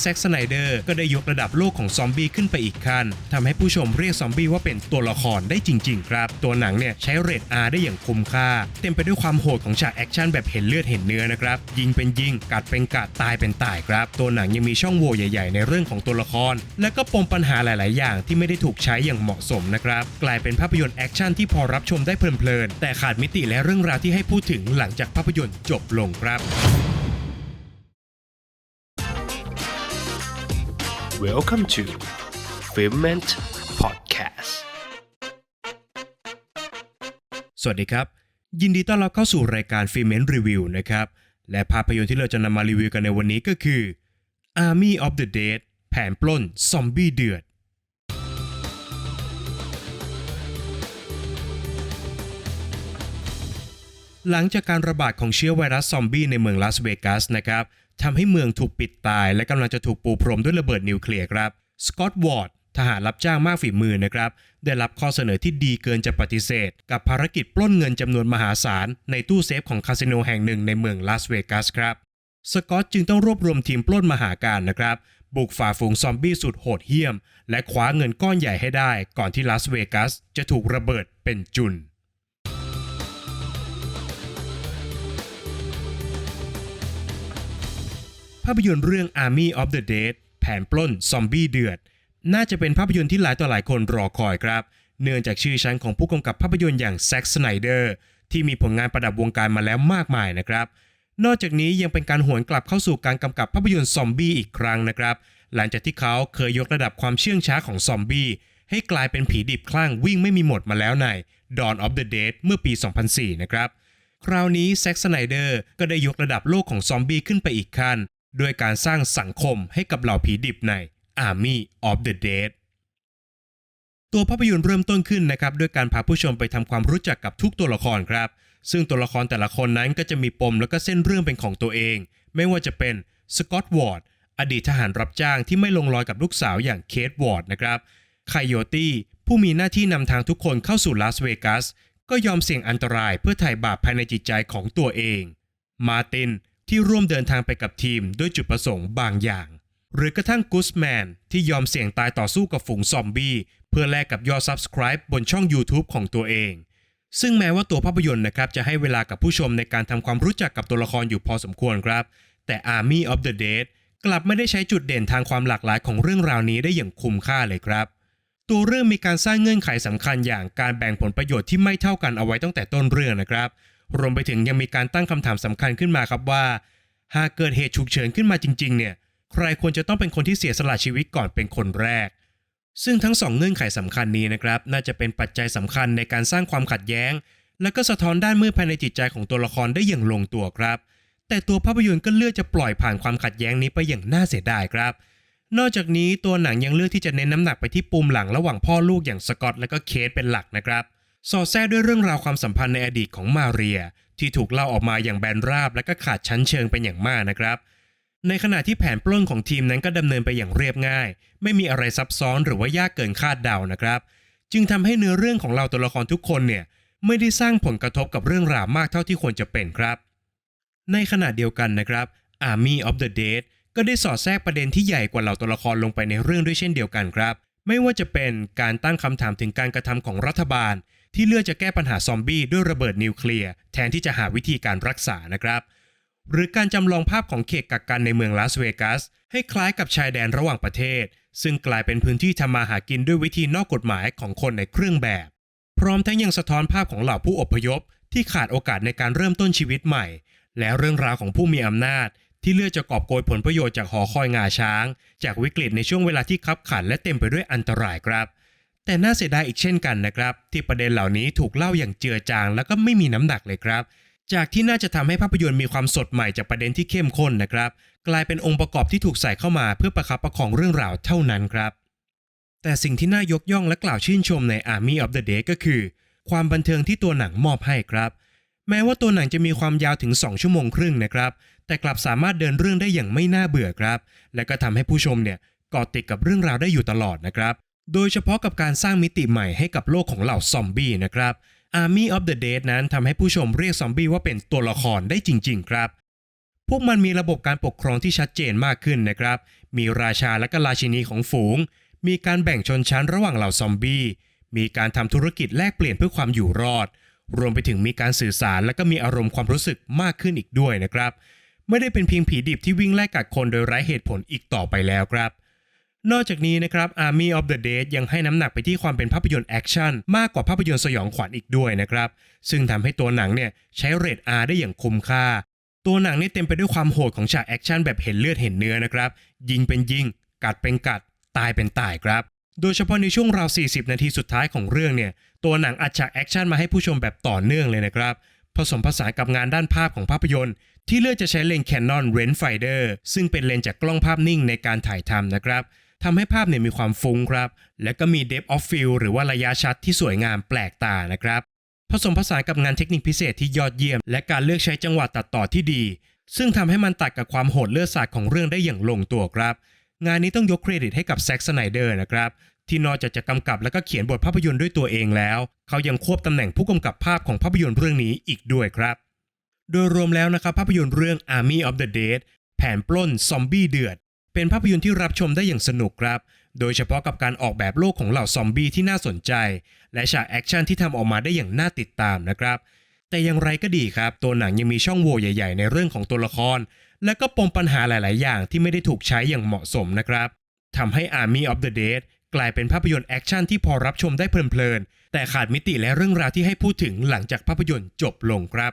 แซ็กสไนเดอร์ก็ได้ยกระดับโลกของซอมบี้ขึ้นไปอีกขั้นทำให้ผู้ชมเรียกซอมบี้ว่าเป็นตัวละครได้จริง ๆ ครับ ตัวหนังเนี่ยใช้เรท R ได้อย่างคุ้มค่า เต็มไปด้วยความโหดของฉากแอคชั่นแบบเห็นเลือดเห็นเนื้อนะครับ ยิงเป็นยิง กัดเป็นกัดตายเป็นตายครับ ตัวหนังยังมีช่องโหว่ใหญ่ ๆ ในเรื่องของตัวละคร และก็ปมปัญหาหลาย ๆ อย่างที่ไม่ได้ถูกใช้อย่างเหมาะสมนะครับกลายเป็นภาพยนตร์แอคชั่นที่พอรับชมได้เพลิน ๆ แต่ขาดมิติและเรื่องราวที่ให้พูดถึงหลังจากภาพยนตร์จบลงครับ Welcome to Filment Podcast สวัสดีครับ ยินดีต้อนรับเข้าสู่รายการฟิเมนรีวิวนะครับ และภาพยนตร์ที่เราจะนำมารีวิวกันในวันนี้ก็คือ Army of the Dead แผนปล้นซอมบี้เดือดหลังจากการระบาดของเชื้อไวรัสซอมบี้ในเมืองลาสเวกัสนะครับ ทำให้เมืองถูกปิดตาย และกำลังจะถูกปูพรมด้วยระเบิดนิวเคลียร์ครับสกอตต์วอร์ดทหารรับจ้างมากฝีมือนะครับ ได้รับข้อเสนอที่ดีเกินจะปฏิเสธ กับภารกิจปล้นเงินจำนวนมหาศาล ในตู้เซฟของคาสิโนแห่งหนึ่งในเมืองลาสเวกัสครับ สกอตต์จึงต้องรวบรวมทีมปล้นมหาการนะครับ บุกฝ่าฝูงซอมบี้สุดโหดเหี้ยม และคว้าเงินก้อนใหญ่ให้ได้ ก่อนที่ลาสเวกัสจะถูกระเบิดเป็นจุนาพยนตร์เรื่อง Army of the Dead แผนปล้นซอมบี้เดือด น่าจะเป็นภาพยนตร์ที่หลายต่อหลายคนรอคอยครับ เนื่องจากชื่อชั้นของผู้กำกับภาพยนตร์อย่างแซ็กสไนเดอร์ที่มีผลงานประดับวงการมาแล้วมากมายนะครับ นอกจากนี้ยังเป็นการหวนกลับเข้าสู่การกำกับภาพยนตร์ซอมบี้อีกครั้งนะครับ หลังจากที่เขาเคยยกระดับความเชื่องช้าของซอมบี้ให้กลายเป็นผีดิบคลั่งวิ่งไม่มีหมดมาแล้วใน Dawn of the Dead เมื่อปี 2004 นะครับ คราวนี้แซ็กสไนเดอร์ก็ได้ยกระดับโลกของซอมบี้ขึ้นไปอีกขั้น ด้วยการสร้างสังคมให้กับเหล่าผีดิบใน Army of the Dead ตัวภาพยนตร์เริ่มต้นขึ้นนะครับด้วยการพาผู้ชมไปทำความรู้จักกับทุกตัวละครครับ ซึ่งตัวละครแต่ละคนนั้นก็จะมีปมแล้วก็เส้นเรื่องเป็นของตัวเอง ไม่ว่าจะเป็นสกอตวอร์ดอดีตทหารรับจ้างที่ไม่ลงรอยกับลูกสาวอย่างเคทวอร์ดนะครับไคโยตี้ผู้มีหน้าที่นำทางทุกคนเข้าสู่ลาสเวกัสก็ยอมเสี่ยงอันตรายเพื่อไถ่บาปภายในจิตใจของตัวเอง มาติน ที่ร่วมเดินทางไปกับทีมด้วยจุดประสงค์บางอย่าง หรือกระทั่งกูสแมนที่ยอมเสี่ยงตายต่อสู้กับฝูงซอมบี้ เพื่อแลกกับยอด Subscribe บนช่อง YouTube ของตัวเอง ซึ่งแม้ว่าตัวภาพยนตร์นะครับจะให้เวลากับผู้ชมในการทำความรู้จักกับตัวละครอยู่พอสมควรครับ แต่ Army of the Dead กลับไม่ได้ใช้จุดเด่นทางความหลากหลายของเรื่องราวนี้ได้อย่างคุ้มค่าเลยครับ ตัวเรื่องมีการสร้างเงื่อนไขสำคัญอย่างการแบ่งผลประโยชน์ที่ไม่เท่ากันเอาไว้ตั้งแต่ต้นเรื่องนะครับ รวมไปถึงยังมีการตั้งคำถามสำคัญขึ้นมาครับว่า หากเกิดเหตุฉุกเฉินขึ้นมาจริง ๆ เนี่ย ใครควรจะต้องเป็นคนที่เสียสละชีวิตก่อนเป็นคนแรก ซึ่งทั้งสองเงื่อนไขสำคัญนี้นะครับ น่าจะเป็นปัจจัยสำคัญในการสร้างความขัดแย้ง และก็สะท้อนด้านมืดภายในจิตใจของตัวละครได้อย่างลงตัวครับ แต่ตัวภาพยนตร์ก็เลือกจะปล่อยผ่านความขัดแย้งนี้ไปอย่างน่าเสียดายครับนอกจากนี้ตัวหนังยังเลือกที่จะเน้นน้ำหนักไปที่ปุ่มหลังระหว่างพ่อลูกอย่างสกอตและก็เคทเป็นหลักนะครับ สอดแทรกด้วยเรื่องราวความสัมพันธ์ในอดีตของมาเรีย ที่ถูกเล่าออกมาอย่างแบนราบและก็ขาดชั้นเชิงเป็นอย่างมากนะครับ ในขณะที่แผนปล้นของทีมนั้นก็ดำเนินไปอย่างเรียบง่าย ไม่มีอะไรซับซ้อนหรือว่ายากเกินคาดเดานะครับ จึงทำให้เนื้อเรื่องของเราตัวละครทุกคนเนี่ยไม่ได้สร้างผลกระทบกับเรื่องราวมากเท่าที่ควรจะเป็นครับ ในขณะเดียวกันนะครับ Army of the Dead ก็ได้สอดแทรกประเด็นที่ใหญ่กว่าเหล่าตัวละครลงไปในเรื่องด้วยเช่นเดียวกันครับ ไม่ว่าจะเป็นการตั้งคำถามถึงการกระทำของรัฐบาล ที่เลือกจะแก้ปัญหาซอมบี้ด้วยระเบิดนิวเคลียร์แทนที่จะหาวิธีการรักษานะครับหรือการจำลองภาพของเขตกักกันในเมืองลาสเวกัสให้คล้ายกับชายแดนระหว่างประเทศ ซึ่งกลายเป็นพื้นที่ทำมาหากินด้วยวิธีนอกกฎหมายของคนในเครื่องแบบ พร้อมทั้งยังสะท้อนภาพของเหล่าผู้อพยพ ที่ขาดโอกาสในการเริ่มต้นชีวิตใหม่ และเรื่องราวของผู้มีอำนาจ ที่เลือกจะกอบโกยผลประโยชน์จากหอคอยงาช้าง จากวิกฤตในช่วงเวลาที่คับขันและเต็มไปด้วยอันตรายครับ แต่น่าเสียดายอีกเช่นกันนะครับ ที่ประเด็นเหล่านี้ถูกเล่าอย่างเจือจาง แล้วก็ไม่มีน้ำหนักเลยครับ จากที่น่าจะทำให้ภาพยนตร์มีความสดใหม่จากประเด็นที่เข้มข้นนะครับ กลายเป็นองค์ประกอบที่ถูกใส่เข้ามาเพื่อประคับประคองเรื่องราวเท่านั้นครับแต่สิ่งที่น่ายกย่องและกล่าวชื่นชมใน Army of the Dead ก็คือ ความบันเทิงที่ตัวหนังมอบให้ครับ แม้ว่าตัวหนังจะมีความยาวถึง 2 ชั่วโมงครึ่งนะครับ แต่กลับสามารถเดินเรื่องได้อย่างไม่น่าเบื่อครับ และก็ทำให้ผู้ชมเนี่ยเกาะติดกับเรื่องราวได้อยู่ตลอดนะครับ โดยเฉพาะกับการสร้างมิติใหม่ให้กับโลกของเหล่าซอมบี้นะครับ Army of the Dead นั้นทำให้ผู้ชมเรียกซอมบี้ว่าเป็นตัวละครได้จริง ๆ ครับ พวกมันมีระบบการปกครองที่ชัดเจนมากขึ้นนะครับ มีราชาและก็ราชินีของฝูง มีการแบ่งชนชั้นระหว่างเหล่าซอมบี้มีการทำธุรกิจแลกเปลี่ยนเพื่อความอยู่รอด รวมไปถึงมีการสื่อสารและก็มีอารมณ์ความรู้สึกมากขึ้นอีกด้วยนะครับ ไม่ได้เป็นเพียงผีดิบที่วิ่งไล่กัดคนโดยไร้เหตุผลอีกต่อไปแล้วครับ นอกจากนี้นะครับ Army of the Dead ยังให้น้ำหนักไปที่ความเป็นภาพยนตร์แอคชั่นมากกว่าภาพยนตร์สยองขวัญอีกด้วยนะครับ ซึ่งทำให้ตัวหนังเนี่ยใช้เรท R ได้อย่างคุ้มค่า ตัวหนังนี่เต็มไปด้วยความโหดของฉากแอคชั่นแบบเห็นเลือดเห็นเนื้อนะครับ ยิงเป็นยิง กัดเป็นกัด ตายเป็นตายครับ โดยเฉพาะในช่วงราว 40 นาทีสุดท้ายของเรื่องเนี่ย ตัวหนังอัดฉากแอคชั่นมาให้ผู้ชมแบบต่อเนื่องเลยนะครับ ผสมผสานกับงานด้านภาพของภาพยนตร์ ที่เลือกจะใช้เลนส์ Canon Rangefinder ซึ่งเป็นเลนส์จากกล้องภาพนิ่งในการถ่ายทำนะครับ ทำให้ภาพเนี่ยมีความฟุ้งครับ และก็มี depth of field หรือว่าระยะชัดที่สวยงามแปลกตานะครับ ผสมผสานกับงานเทคนิคพิเศษที่ยอดเยี่ยม และการเลือกใช้จังหวะตัดต่อที่ดี ซึ่งทำให้มันตัดกับความโหดเลือดสาดของเรื่องได้อย่างลงตัวครับ งานนี้ต้องยกเครดิตให้กับแซ็กสไนเดอร์นะครับที่นอกจากจะกำกับและก็เขียนบทภาพยนตร์ด้วยตัวเองแล้ว เขายังควบตำแหน่งผู้กำกับภาพของภาพยนตร์เรื่องนี้อีกด้วยครับ โดยรวมแล้วนะครับภาพยนตร์เรื่อง Army of the Dead แผนปล้นซอมบี้เดือด เป็นภาพยนตร์ที่รับชมได้อย่างสนุกครับ โดยเฉพาะกับการออกแบบโลกของเหล่าซอมบี้ที่น่าสนใจ และฉากแอคชั่นที่ทำออกมาได้อย่างน่าติดตามนะครับ แต่อย่างไรก็ดีครับ ตัวหนังยังมีช่องโหว่ใหญ่ ๆ ในเรื่องของตัวละคร และก็ปมปัญหาหลาย ๆ อย่างที่ไม่ได้ถูกใช้อย่างเหมาะสมนะครับทำให้ Army of the Dead กลายเป็นภาพยนตร์แอคชั่นที่พอรับชมได้เพลินๆ แต่ขาดมิติและเรื่องราวที่ให้พูดถึงหลังจากภาพยนตร์จบลงครับ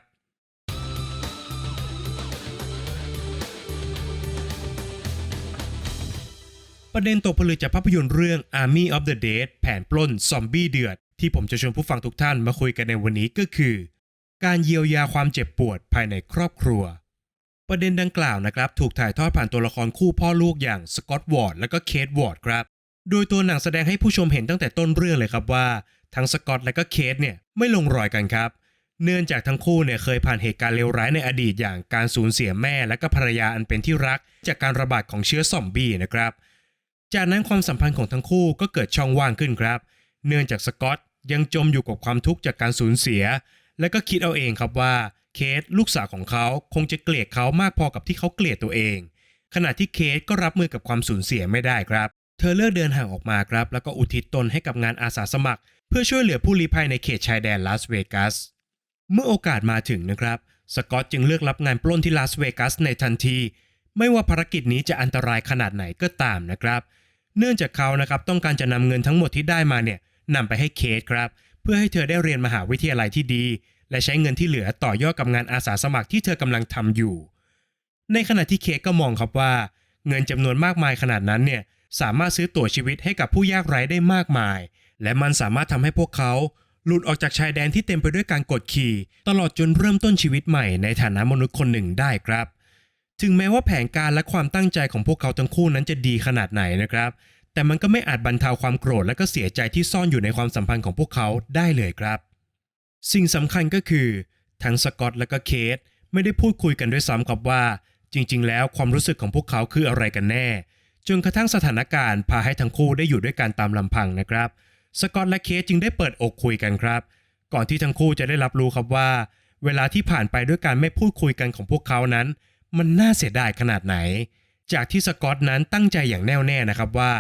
ประเด็นตกผลึกจากภาพยนตร์เรื่อง Army of the Dead แผนปล้นซอมบี้เดือด ที่ผมจะชวนผู้ฟังทุกท่านมาคุยกันในวันนี้ก็คือ การเยียวยาความเจ็บปวดภายในครอบครัว ประเด็นดังกล่าวนะครับถูกถ่ายทอดผ่านตัวละครคู่พ่อลูกอย่างสกอตวอร์ดและก็เคทวอร์ดครับ โดยตัวหนังแสดงให้ผู้ชมเห็นตั้งแต่ต้นเรื่องเลยครับว่า ทั้งสกอตและก็เคทเนี่ยไม่ลงรอยกันครับเนื่องจากทั้งคู่เนี่ยเคยผ่านเหตุการณ์เลวร้ายในอดีตอย่างการสูญเสียแม่และก็ภรรยาอันเป็นที่รัก จากการระบาดของเชื้อซอมบี้นะครับ จากนั้นความสัมพันธ์ของทั้งคู่ก็เกิดช่องว่างขึ้นครับ เนื่องจากสกอตยังจมอยู่กับความทุกข์จากการสูญเสีย และก็คิดเอาเองครับว่าเคทลูกสาวของเขาคงจะเกลียดเขามากพอกับที่เขาเกลียดตัวเอง ขณะที่เคทก็รับมือกับความสูญเสียไม่ได้ครับ เธอเลือกเดินห่างออกมาครับ แล้วก็อุทิศตนให้กับงานอาสาสมัคร เพื่อช่วยเหลือผู้ลี้ภัยในเขตชายแดนลาสเวกัสเมื่อโอกาสมาถึงนะครับสกอตจึงเลือกรับงานปล้นที่ลาสเวกัสในทันที ไม่ว่าภารกิจนี้จะอันตรายขนาดไหนก็ตามนะครับ เนื่องจากเขานะครับต้องการจะนำเงินทั้งหมดที่ได้มาเนี่ยนำไปให้เคทครับ เพื่อให้เธอได้เรียนมหาวิทยาลัยที่ดี และใช้เงินที่เหลือต่อยอดกับงานอาสาสมัครที่เธอกำลังทำอยู่ ในขณะที่เคทก็มองครับว่า เงินจำนวนมากมายขนาดนั้นเนี่ยสามารถซื้อตั๋วชีวิตให้กับผู้ยากไร้ได้มากมาย และมันสามารถทำให้พวกเขาหลุดออกจากชายแดนที่เต็มไปด้วยการกดขี่ ตลอดจนเริ่มต้นชีวิตใหม่ในฐานะมนุษย์คนหนึ่งได้ครับ ถึงแม้ว่าแผนการและความตั้งใจของพวกเขาทั้งคู่นั้นจะดีขนาดไหนนะครับ แต่มันก็ไม่อาจบรรเทาความโกรธและก็เสียใจที่ซ่อนอยู่ในความสัมพันธ์ของพวกเขาได้เลยครับ สิ่งสำคัญก็คือทั้งสกอตและก็เคทไม่ได้พูดคุยกันด้วยซ้ำครับว่า จริง ๆ แล้วความรู้สึกของพวกเขาคืออะไรกันแน่ จนกระทั่งสถานการณ์พาให้ทั้งคู่ได้อยู่ด้วยกันตามลำพังนะครับ สกอตและเคทจึงได้เปิดอกคุยกันครับ ก่อนที่ทั้งคู่จะได้รับรู้ครับว่า เวลาที่ผ่านไปด้วยการไม่พูดคุยกันของพวกเขานั้น มันน่าเสียดายขนาดไหน จากที่สกอตนั้นตั้งใจอย่างแน่วแน่นะครับว่า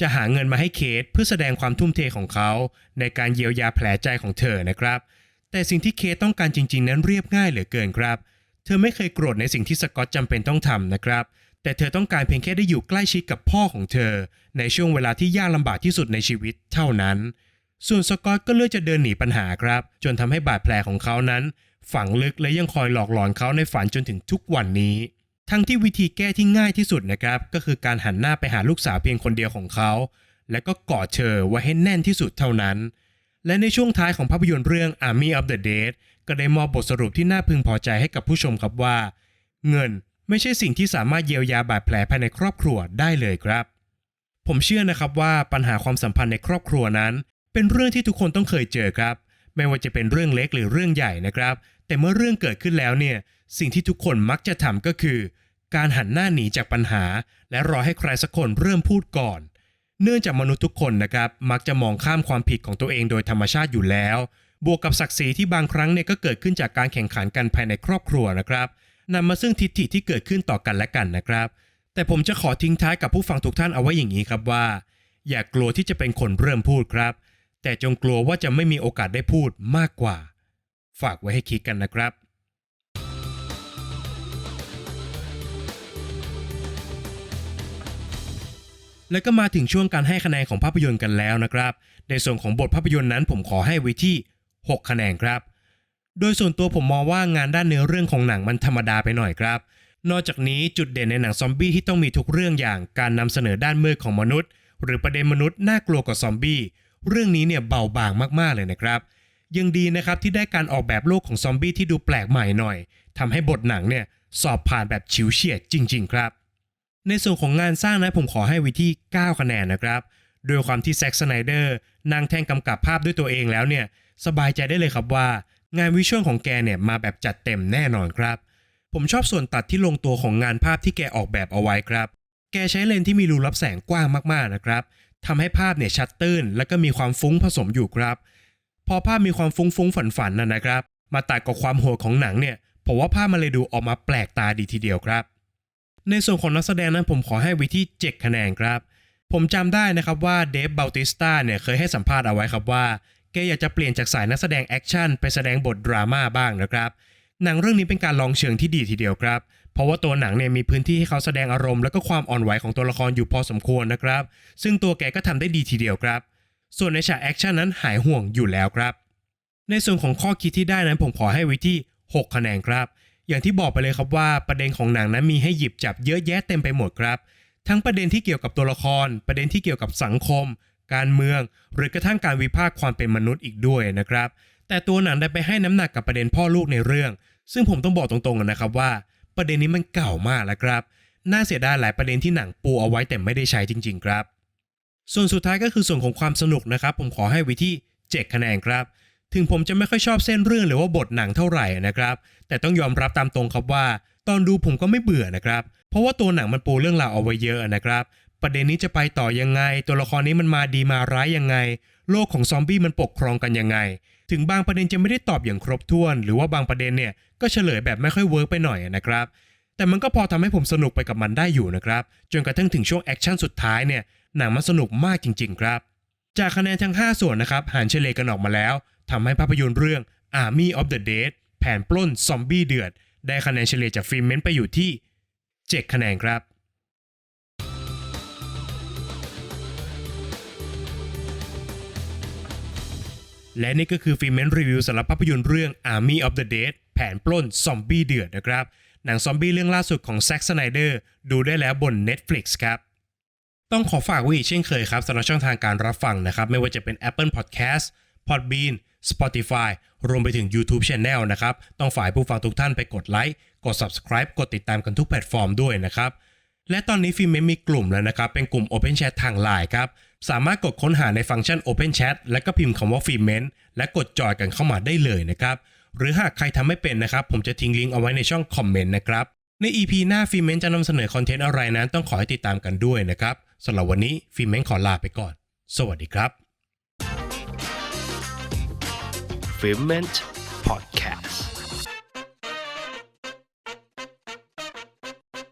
จะหาเงินมาให้เคทเพื่อแสดงความทุ่มเทของเขา ในการเยียวยาแผลใจของเธอนะครับ แต่สิ่งที่เคทต้องการจริง ๆ นั้นเรียบง่ายเหลือเกินครับ เธอไม่เคยโกรธในสิ่งที่สกอตจำเป็นต้องทำนะครับแต่เธอต้องการเพียงแค่ได้อยู่ใกล้ชิดกับพ่อของเธอ ในช่วงเวลาที่ยากลำบากที่สุดในชีวิตเท่านั้น ส่วนสกอตก็เลือกจะเดินหนีปัญหาครับ จนทำให้บาดแผลของเขานั้น ฝังลึกและยังคอยหลอกหลอนเขาในฝันจนถึงทุกวันนี้ ทั้งที่วิธีแก้ที่ง่ายที่สุดนะครับ ก็คือการหันหน้าไปหาลูกสาวเพียงคนเดียวของเขา และก็กอดเธอไว้ให้แน่นที่สุดเท่านั้น และในช่วงท้ายของภาพยนตร์เรื่อง Army of the Dead ก็ได้มอบบทสรุปที่น่าพึงพอใจให้กับผู้ชมครับว่า เงินไม่ใช่สิ่งที่สามารถเยียวยาบาดแผลภายในครอบครัวได้เลยครับ ผมเชื่อนะครับว่าปัญหาความสัมพันธ์ในครอบครัวนั้น เป็นเรื่องที่ทุกคนต้องเคยเจอครับ ไม่ว่าจะเป็นเรื่องเล็กหรือเรื่องใหญ่นะครับ แต่เมื่อเรื่องเกิดขึ้นแล้วเนี่ยสิ่งที่ทุกคนมักจะทำก็คือ การหันหน้าหนีจากปัญหา และรอให้ใครสักคนเริ่มพูดก่อน เนื่องจากมนุษย์ทุกคนนะครับมักจะมองข้ามความผิดของตัวเองโดยธรรมชาติอยู่แล้ว บวกกับศักดิ์ศรีที่บางครั้งเนี่ยก็เกิดขึ้นจากการแข่งขันกันภายในครอบครัวนะครับนำมาซึ่งทิฏฐิที่เกิดขึ้นต่อกันและกันนะครับ แต่ผมจะขอทิ้งท้ายกับผู้ฟังทุกท่านเอาไว้อย่างนี้ครับว่า อย่ากลัวที่จะเป็นคนเริ่มพูดครับ แต่จงกลัวว่าจะไม่มีโอกาสได้พูดมากกว่า ฝากไว้ให้คิดกันนะครับแล้วก็มาถึงช่วงการให้คะแนนของภาพยนตร์กันแล้วนะครับ ในส่วนของบทภาพยนตร์นั้นผมขอให้ไว้ที่ 6 คะแนนครับ โดยส่วนตัวผมมองว่างานด้านเนื้อเรื่องของหนังมันธรรมดาไปหน่อยครับ นอกจากนี้จุดเด่นในหนังซอมบี้ที่ต้องมีทุกเรื่องอย่างการนำเสนอด้านมืดของมนุษย์ หรือประเด็นมนุษย์น่ากลัวกว่าซอมบี้ เรื่องนี้เนี่ยเบาบางมากๆเลยนะครับ ยังดีนะครับที่ได้การออกแบบโลกของซอมบี้ที่ดูแปลกใหม่หน่อยทำให้บทหนังเนี่ยสอบผ่านแบบฉิวเฉียดจริง ๆ ครับ ในส่วนของงานสร้างนะผมขอให้วิที่ 9 คะแนนนะครับโดยความที่แซ็กสไนเดอร์นางแท่งกำกับภาพด้วยตัวเองแล้วเนี่ยสบายใจได้เลยครับว่า งานวิชวลของแกเนี่ยมาแบบจัดเต็มแน่นอนครับ ผมชอบส่วนตัดที่ลงตัวของงานภาพที่แกออกแบบเอาไว้ครับ แกใช้เลนส์ที่มีรูรับแสงกว้างมากๆนะครับทำให้ภาพเนี่ยชัดตื้น และก็มีความฟุ้งผสมอยู่ครับ อภาพมีความฟุ้งฟุ้งฝันฝันนะนะครับ มาตัดกับความโหดของหนังเนี่ยผมว่าภาพมันเลยดูออกมาแปลกตาดีทีเดียวครับ ในส่วนของนักแสดงนั้นผมขอให้ไวิที่7คะแนนครับ ผมจำได้นะครับว่าเดฟเบลติสตาเนี่ยเคยให้สัมภาษณ์เอาไว้ครับว่าแกอยากจะเปลี่ยนจากสายนักแสดงแอคชั่นไปแสดงบทดราม่าบ้างนะครับหนังเรื่องนี้เป็นการลองเชิงที่ดีทีเดียวครับ เพราะว่าตัวหนังเนี่ยมีพื้นที่ให้เขาแสดงอารมณ์และก็ความอ่อนไหวของตัวละครอยู่พอสมควรนะครับ ซึ่งตัวแกก็ทำได้ดีทีเดียวครับ ส่วนในฉากแอคชั่นนั้นหายห่วงอยู่แล้วครับ ในส่วนของข้อคิดที่ได้นั้นผมขอให้ไว้ที่ 6 คะแนนครับ อย่างที่บอกไปเลยครับว่าประเด็นของหนังนั้นมีให้หยิบจับเยอะแยะเต็มไปหมดครับ ทั้งประเด็นที่เกี่ยวกับตัวละคร ประเด็นที่เกี่ยวกับสังคม การเมือง หรือกระทั่งการวิพากษ์ความเป็นมนุษย์อีกด้วยนะครับ แต่ตัวหนังได้ไปให้น้ำหนักกับประเด็นพ่อลูกในเรื่อง ซึ่งผมต้องบอกตรงๆนะครับว่า ประเด็นนี้มันเก่ามากแล้วครับ น่าเสียดายหลายประเด็นที่หนังปูเอาไว้แต่ไม่ได้ใช้จริง ๆ ครับ ส่วนสุดท้ายก็คือส่วนของความสนุกนะครับ ผมขอให้ไวิที่ 7 คะแนนครับ ถึงผมจะไม่ค่อยชอบเส้นเรื่องหรือว่าบทหนังเท่าไหร่นะครับ แต่ต้องยอมรับตามตรงครับว่า ตอนดูผมก็ไม่เบื่อนะครับ เพราะว่าตัวหนังมันปูเรื่องราวเอาไว้เยอะนะครับ ประเด็นนี้จะไปต่อยังไง ตัวละครนี้มันมาดีมาร้ายยังไง โลกของซอมบี้มันปกครองกันยังไง ถึงบางประเด็นจะไม่ได้ตอบอย่างครบถ้วน หรือว่าบางประเด็นเนี่ยก็เฉลยแบบไม่ค่อยเวิร์กไปหน่อยนะครับแต่มันก็พอทำให้ผมสนุกไปกับมันได้อยู่นะครับ จนกระทั่งถึงช่วงแอคชั่นสุดท้ายเนี่ย หนังมันสนุกมากจริง ๆ ครับ จากคะแนนทั้ง 5 ส่วนนะครับหารเฉลยกันออกมาแล้วทำให้ภาพยนตร์เรื่อง Army of the Dead แผนปล้นซอมบี้เดือด ได้คะแนนเฉลี่ยจากฟิล์มเมนต์ไปอยู่ที่ 7 คะแนนครับและนี่ก็คือฟิล์มเมนต์รีวิวสำหรับภาพยนตร์เรื่อง Army of the Dead แผนปล้นซอมบี้เดือดนะครับ หนังซอมบี้เรื่องล่าสุดของแซ็กสไนเดอร์ดูได้แล้วบน Netflix ครับ ต้องขอฝากไว้อีกเช่นเคยครับสำหรับช่องทางการรับฟังนะครับ ไม่ว่าจะเป็น Apple Podcast Podbean Spotify รวมไปถึง YouTube Channel นะครับ ต้องฝ่ายผู้ฟังทุกท่านไปกดไลค์กด Subscribe กดติดตามกันทุกแพลตฟอร์มด้วยนะครับ และตอนนี้ฟิล์มเมนมีกลุ่มแล้วนะครับ เป็นกลุ่ม Open Chat ทาง Line ครับ สามารถกดค้นหาในฟังก์ชัน Open Chat และก็พิมพ์คำว่าฟิล์มเมนและกดจอยกันเข้ามาได้เลยนะครับ หรือหากใครทำไม่เป็นนะครับ ผมจะทิ้งลิงก์เอาไว้ในช่องคอมเมนต์นะครับใน EP หน้าฟิล์มเมนจะนำเสนอคอนเทนต์อะไรนั้นต้องขอให้ติดตามกันด้วยนะครับ สำหรับวันนี้ฟิเมนต์ขอลาไปก่อน สวัสดีครับฟิเม้งพอดแค